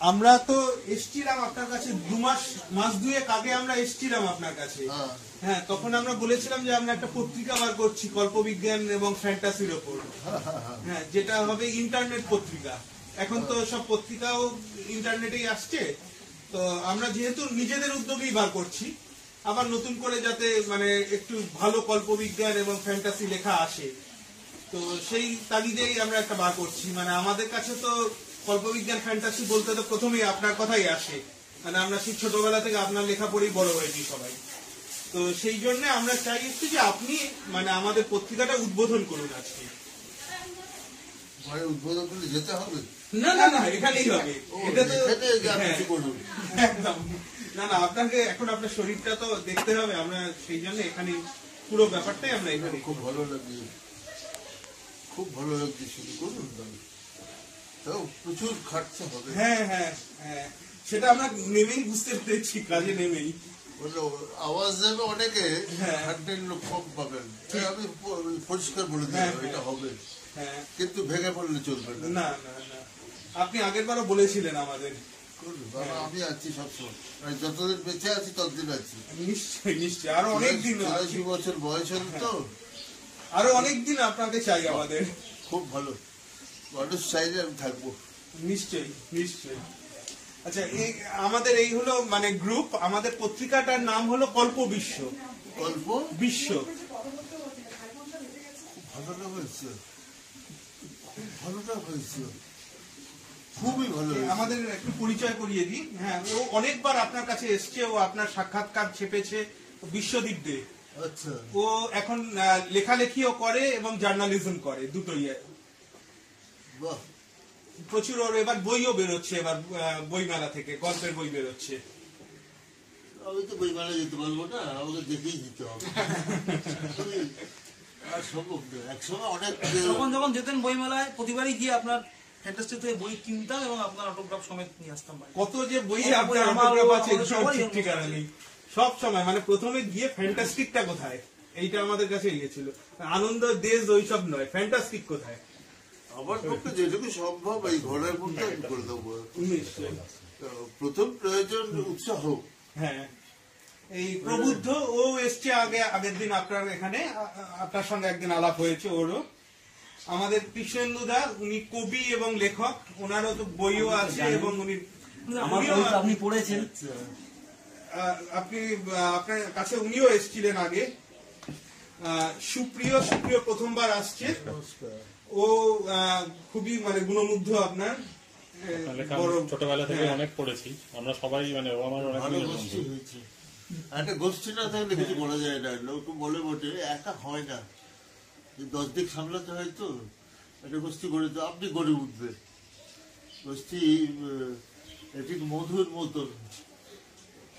আমরা তো এসছিলাম আপনার কাছে দু মাস মাস দুয়েক আগে আমরা এসছিলাম আপনার কাছে। হ্যাঁ। হ্যাঁ তখন আমরা বলেছিলাম যে আমরা একটা পত্রিকা বার করছি কল্পবিজ্ঞান এবং ফ্যান্টাসির ওপর। হ্যাঁ যেটা হবে ইন্টারনেট পত্রিকা। এখন তো সব পত্রিকাও ইন্টারনেটেই আসছে। তো আমরা যেহেতু নিজেদের উদ্যোগেই বার করছি আবার নতুন করে যাতে মানে একটু ভালো কল্পবিজ্ঞান এবং ফ্যান্টাসি লেখা আসে তো সেই তাগিদেই আমরা একটা বার করছি। মানে আমাদের কাছে তো কল্পবিজ্ঞান ফ্যান্টাসি বলতে তো প্রথমেই আপনার কথাই আসে। মানে আমরা সেই ছোটবেলা থেকে আপনার লেখা পড়েই বড় হয়েছি সবাই। তো সেই জন্য আমরা চাই একটু যে আপনি মানে আমাদের পত্রিকাটা উদ্বোধন করুন আজকে। ঘরে উদ্বোধন করলে যেতে হবে? না না না এখানেই হবে। এটা তো হ্যাঁ, না না আপনাকে এখন আপনার শরীরটা তো দেখতে হবে। আমরা সেই জন্য এখানে পুরো ব্যাপারটাই আমরা এখানে খুব ভালো লাগছে খুব ভালো লাগছে শুরু করুন তাও প্রচুর খাটতে হবে। হ্যাঁ হ্যাঁ হ্যাঁ। সেটা আমরা নেমেই বুঝতে পেরেছি কাজে নেমেই। আওয়াজ দেবে অনেকে হ্যাঁ। লোক কম পাবেন। আমি পরিষ্কার বলে হ্যাঁ, দিলাম এটা হবে। হ্যাঁ। কিন্তু ভেঙে পড়লে চলবে না। না আপনি আগের বারও বলেছিলেন আমাদের। বাবা, আমি আছি সবসময়। যতদিন বেঁচে আছি ততদিন আছি। নিশ্চয়ই নিশ্চয়ই। আরও অনেক দিন চুরাশি বছর বয়স হল তো। আরও অনেক দিন আপনাকে চাই আমাদের। খুব ভালো। মানুষ চাইলে আমি থাকব। নিশ্চয়ই নিশ্চয়ই। আচ্ছা এই আমাদের এই হলো মানে গ্রুপ আমাদের পত্রিকাটার নাম হলো কল্প বিশ্ব। অল্প বিশ্ব। ভালোটা হয়েছে। ভালোটা হয়েছে। খুবই ভালো আমাদের একটু পরিচয় করিয়ে দিই। হ্যাঁ ও অনেকবার আপনার কাছে এসছে ও আপনার সাক্ষাৎকার ছেপেছে বিশ্বদীপ দে। ও এখন লেখালেখিও করে এবং জার্নালিজম করে দুটোই প্রচুর ওর এবার বইও বেরোচ্ছে এবার বইমেলা থেকে গল্পের বই বেরোচ্ছে। আমি তো বইমেলা যেতে পারব না আমাকে দেখেই দিতে হবে। সম্ভব না একসময় অনেক তখন যখন যেতেন বইমেলায় প্রতিবারই গিয়ে আপনার থেকে বই কিনতাম এবং আপনার অটোগ্রাফ সমেত নিয়ে আসতাম কত যে বই আপনার আছে সব ঠিকানা নেই। সব সময় মানে প্রথমে গিয়ে ফ্যান্টাস্টিকটা কোথায়? এইটা আমাদের কাছে গিয়েছিল আনন্দ দেশ ওইসব নয় ফ্যান্টাস্টিক কোথায়? আমার পক্ষে যেটুকু সম্ভব এই আমি করে দেবো। প্রথম প্রয়োজন উৎসাহ। হ্যাঁ। এই প্রবুদ্ধ ও এসছে আগে আগের দিন আপনার এখানে আপনার সঙ্গে একদিন আলাপ হয়েছে ওরও। আমাদের কৃষ্ণেন্দু দা উনি কবি এবং লেখক ওনারও তো বইও আছে এবং উনি আমার আপনি পড়েছেন। আহ, আপনি আপনার কাছে উনিও এসেছিলেন আগে। সুপ্রিয় সুপ্রিয় প্রথমবার আসছে ও খুবই মানে গুণমুগ্ধ আপনার। ছোটবেলা থেকে হ্যাঁ। অনেক পড়েছি। আমরা সবাই মানে ও আমার অনেক একটা গোষ্ঠী না থাকলে কিছু বলা যায় না। লোক বলে বটে একা হয় না। দশ দিক সামলাতে হয় তো একটা গোষ্ঠী গড়ে তো আপনি গড়ে উঠবে গোষ্ঠী এটি মধুর মতন।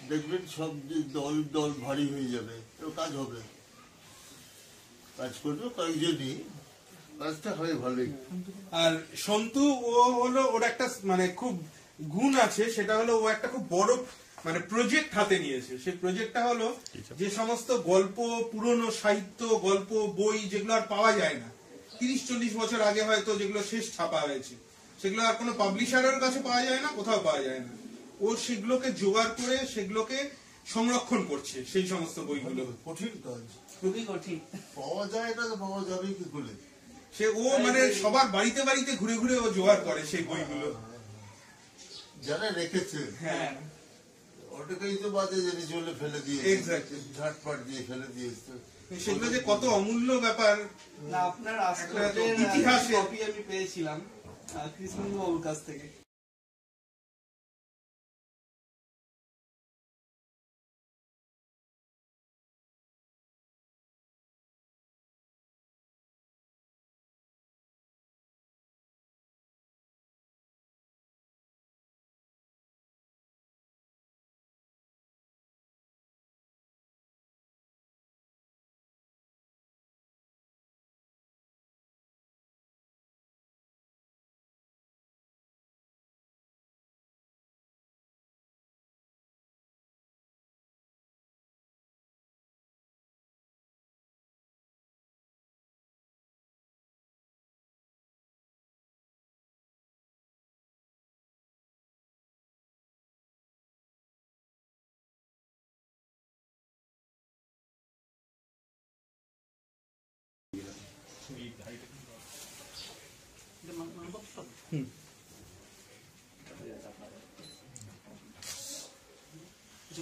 দেখবেন সব দল দল ভারী হয়ে যাবে তো কাজ হবে। কাজ করবে কয়েকজনই। কাজটা হয় ভালোই। আর সন্তু ও হলো ওর একটা মানে খুব গুণ আছে সেটা হলো ও একটা খুব বড় মানে প্রজেক্ট হাতে নিয়েছে। সেই প্রজেক্টটা হলো যে সমস্ত গল্প পুরনো সাহিত্য গল্প বই যেগুলো আর পাওয়া যায় না। তিরিশ চল্লিশ বছর আগে হয়তো যেগুলো শেষ ছাপা হয়েছে সেগুলো আর কোনো পাবলিশারের কাছে পাওয়া যায় না কোথাও পাওয়া যায় না। ও সেগুলোকে জোগাড় করে সেগুলোকে সংরক্ষণ করছে সেই সমস্ত বইগুলো। কঠিন কাজ খুবই কঠিন। পাওয়া যায় না তো পাওয়া যাবে কি করে? সে ও মানে সবার বাড়িতে বাড়িতে ঘুরে ঘুরে ও জোগাড় করে সেই বইগুলো। যারা রেখেছে হ্যাঁ। ওটাকেই তো বাজে জিনিস বলে ফেলে দিয়ে. ঝাটপাট দিয়ে ফেলে দিয়েছে। সেগুলো যে কত অমূল্য ব্যাপার। না আপনার কপি আমি পেয়েছিলাম কৃষ্ণেন্দু বাবুর কাছ থেকে।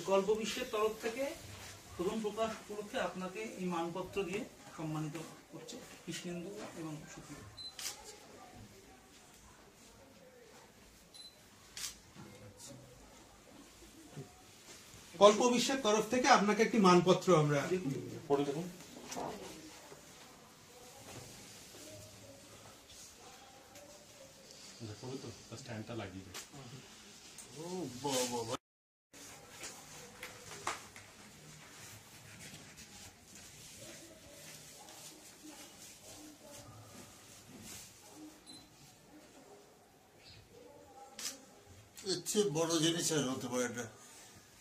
গল্প বিশ্বের তরফ থেকে প্রথম প্রকাশ উপলক্ষে আপনাকে এই মানপত্র দিয়ে সম্মানিত করছে কৃষ্ণেন্দু এবং সুপ্রিয়। কল্প বিশ্বের তরফ থেকে আপনাকে একটি মানপত্র আমরা দেখুন পড়ে দেখুন দেখো স্ট্যান্ডটা লাগিয়ে বাবা এর চেয়ে বড় জিনিস আর হতে পারে না।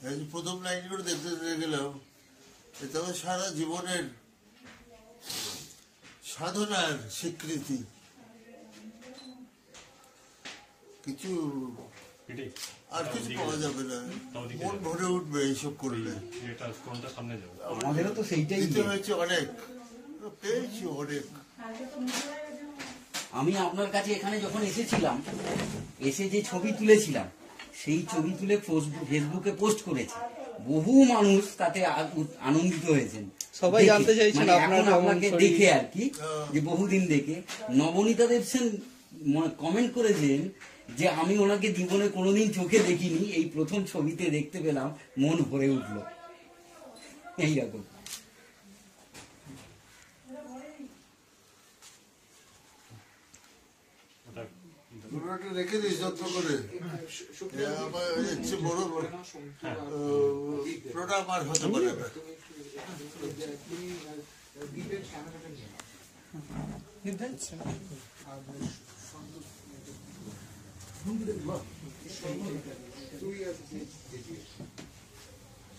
এই প্রথম লাইনগুলো দেখতে দেখতে গেলাম, এটা সারা জীবনের সাধনার স্বীকৃতি। কিছু আর কিছু পাওয়া যাবে না। মন ভরে উঠবে এইসব করলে। এটা কোনটা সামনে যাবে। আমাদেরও তো সেইটাই। হয়েছে অনেক। পেয়েছি অনেক। আমি আপনার কাছে এখানে যখন এসেছিলাম এসে যে ছবি তুলেছিলাম সেই ছবি তুলে ফেসবুকে পোস্ট করেছি। বহু মানুষ তাতে আনন্দিত হয়েছেন। সবাই জানতে চাইছেন মানে আপনাকে দেখে আর কি যে বহুদিন দেখে। নবনীতা দেবসেন কমেন্ট করেছেন যে আমি ওনাকে জীবনে কোনোদিন চোখে দেখিনি এই প্রথম ছবিতে দেখতে পেলাম মন ভরে উঠল। এইরকম রেখে দিস যত্ন করে। আমার বড় বড় প্রোডাম আর হতে পারে না।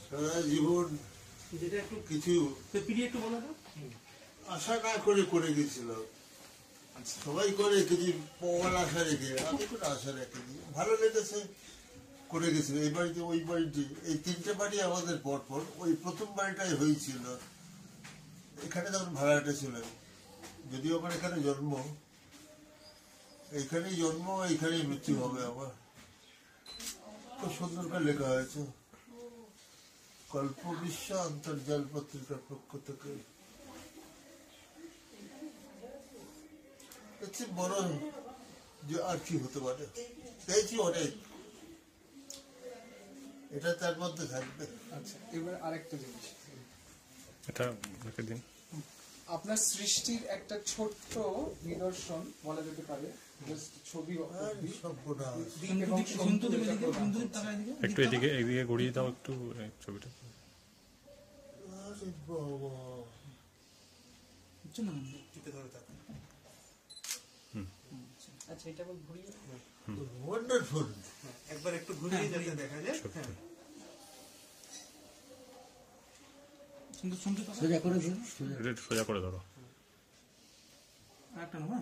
সারা জীবন কিছু আশা না করে করে গেছিল সবাই করে কিছু আশা রেখে আমি কোনো আশা রেখেছি ভালো লেগেছে করে গেছিল এই বাড়িতে ওই বাড়িতে এই তিনটে বাড়ি আমাদের পরপর ওই প্রথম বাড়িটাই হয়েছিল। এখানে তখন ভাড়াটা ছিল যদিও আমার এখানে জন্ম এখানেই জন্ম এখানেই মৃত্যু হবে আমার খুব সুন্দর করে লেখা হয়েছে কল্প বিশ্ব অন্তর্জাল পত্রিকার পক্ষ থেকে। বড় যে আর কি হতে পারে পেয়েছি অনেক। এটা তার মধ্যে থাকবে। আচ্ছা এবার আরেকটা জিনিস। এটা দিন। আপনার সৃষ্টির একটা ছোট্ট নিদর্শন বলা যেতে পারে ছবি একটু এদিকে। এদিকে দাও একটু ছবিটা। আচ্ছা এটা ঘুরিয়ে একবার একটু ঘুরিয়ে যাতে দেখা যায় হ্যাঁ। সন্তু সন্তু টাকা সোজা করে সোজা। ধরো। একটা হ্যাঁ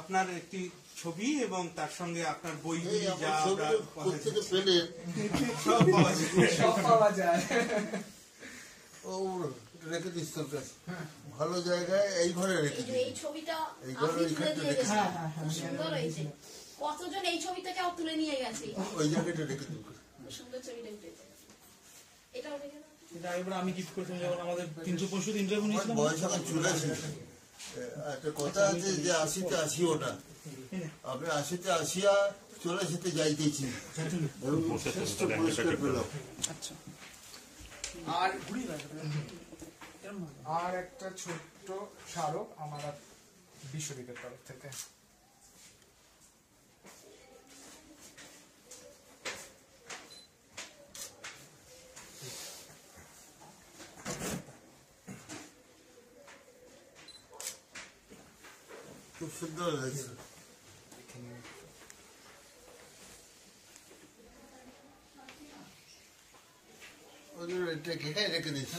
আপনার একটি ছবি এবং তার সঙ্গে আপনার বই যা আমরা পেলে সব পাওয়া যায়। সব পাওয়া যায়। ও রেখে দিস তোর কাছে। ভালো জায়গায় এই ঘরে রেখে এই দিস এই ছবিটা এই ঘরে রেখে দিস। সুন্দর হয়েছে। কতজন এই ছবিটাকে আবার তুলে নিয়ে গেছে? ওই জায়গাটা রেখে সুন্দর ছবিটা উঠেছে এটা উঠে গেল এটা এবার আমি গিফট করেছিলাম যখন আমাদের তিনশো পঁয়ষট্টি ইন্টারভিউ নিয়েছিলাম। বয়স এখন চুরাশি। একটা কথা আছে যে আশিতে আসিও না। আমি আশিতে আসিয়া চুরাশিতে যাইতেছি। শ্রেষ্ঠ পুরস্কার পেলাম আর আর একটা ছোট্ট স্মারক আমার বিশ্ববিদ্যালয়ের তরফ থেকে। খুব সুন্দর ওদের এটা রেখে দিস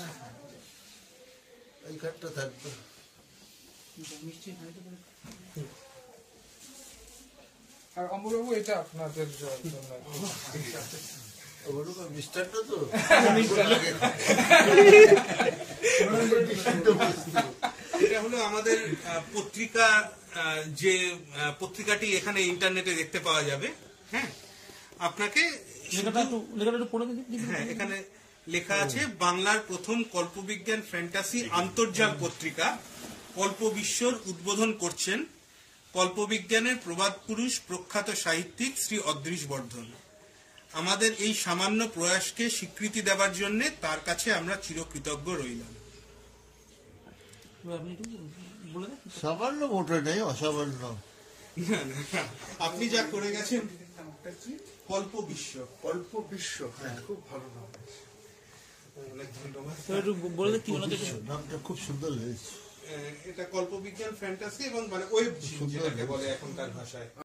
হাঁড়িতে আর অমরবাবু এটা আপনাদের জন্য। ওরকম মিষ্টান্ন তো? এটা হলো আমাদের পত্রিকা যে পত্রিকাটি এখানে ইন্টারনেটে দেখতে পাওয়া যাবে হ্যাঁ? আপনাকে হ্যাঁ এখানে লেখা আছে বাংলার প্রথম কল্পবিজ্ঞান ফ্যান্টাসি আন্তর্জাল পত্রিকা কল্প বিশ্বর উদ্বোধন করছেন কল্পবিজ্ঞানের প্রবাদ পুরুষ প্রখ্যাত সাহিত্যিক শ্রী অদৃশ বর্ধন। আমাদের এই সামান্য প্রয়াসকে স্বীকৃতি দেওয়ার জন্য তার কাছে আমরা চিরকৃতজ্ঞ রইলাম আপনি একটু বলে দেন সামান্য মোটে নেই অসামান্য। আপনি যা করে গেছেন কল্প বিশ্ব অল্প বিশ্ব হ্যাঁ খুব ভালো নাম। নামটা খুব সুন্দর হয়েছে আহ, এটা কল্পবিজ্ঞান ফ্যান্টাসি এবং মানে ওয়েব যেটাকে বলে এখনকার ভাষায়।